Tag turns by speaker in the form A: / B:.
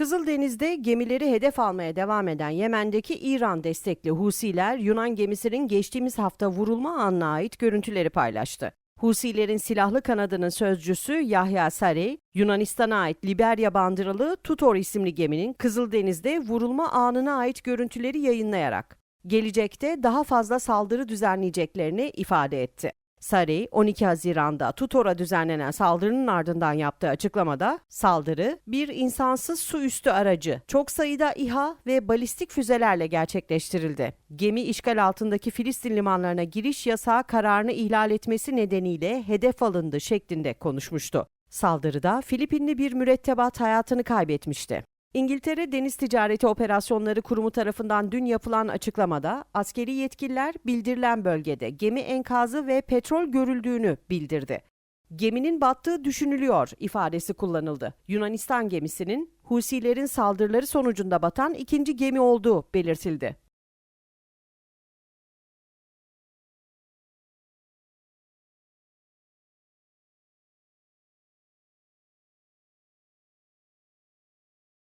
A: Kızıldeniz'de gemileri hedef almaya devam eden Yemen'deki İran destekli Husiler, Yunan gemisinin geçtiğimiz hafta vurulma anına ait görüntüleri paylaştı. Husilerin silahlı kanadının sözcüsü Yahya Sarey, Yunanistan'a ait Liberya bandırılı Tutor isimli geminin Kızıldeniz'de vurulma anına ait görüntüleri yayınlayarak gelecekte daha fazla saldırı düzenleyeceklerini ifade etti. Sarey, 12 Haziran'da Tutor'a düzenlenen saldırının ardından yaptığı açıklamada saldırı bir insansız su üstü aracı, çok sayıda İHA ve balistik füzelerle gerçekleştirildi. Gemi işgal altındaki Filistin limanlarına giriş yasağı kararını ihlal etmesi nedeniyle hedef alındı şeklinde konuşmuştu. Saldırıda Filipinli bir mürettebat hayatını kaybetmişti. İngiltere Deniz Ticareti Operasyonları Kurumu tarafından dün yapılan açıklamada askeri yetkililer bildirilen bölgede gemi enkazı ve petrol görüldüğünü bildirdi. Geminin battığı düşünülüyor ifadesi kullanıldı. Yunanistan gemisinin Husilerin saldırıları sonucunda batan ikinci gemi olduğu belirtildi.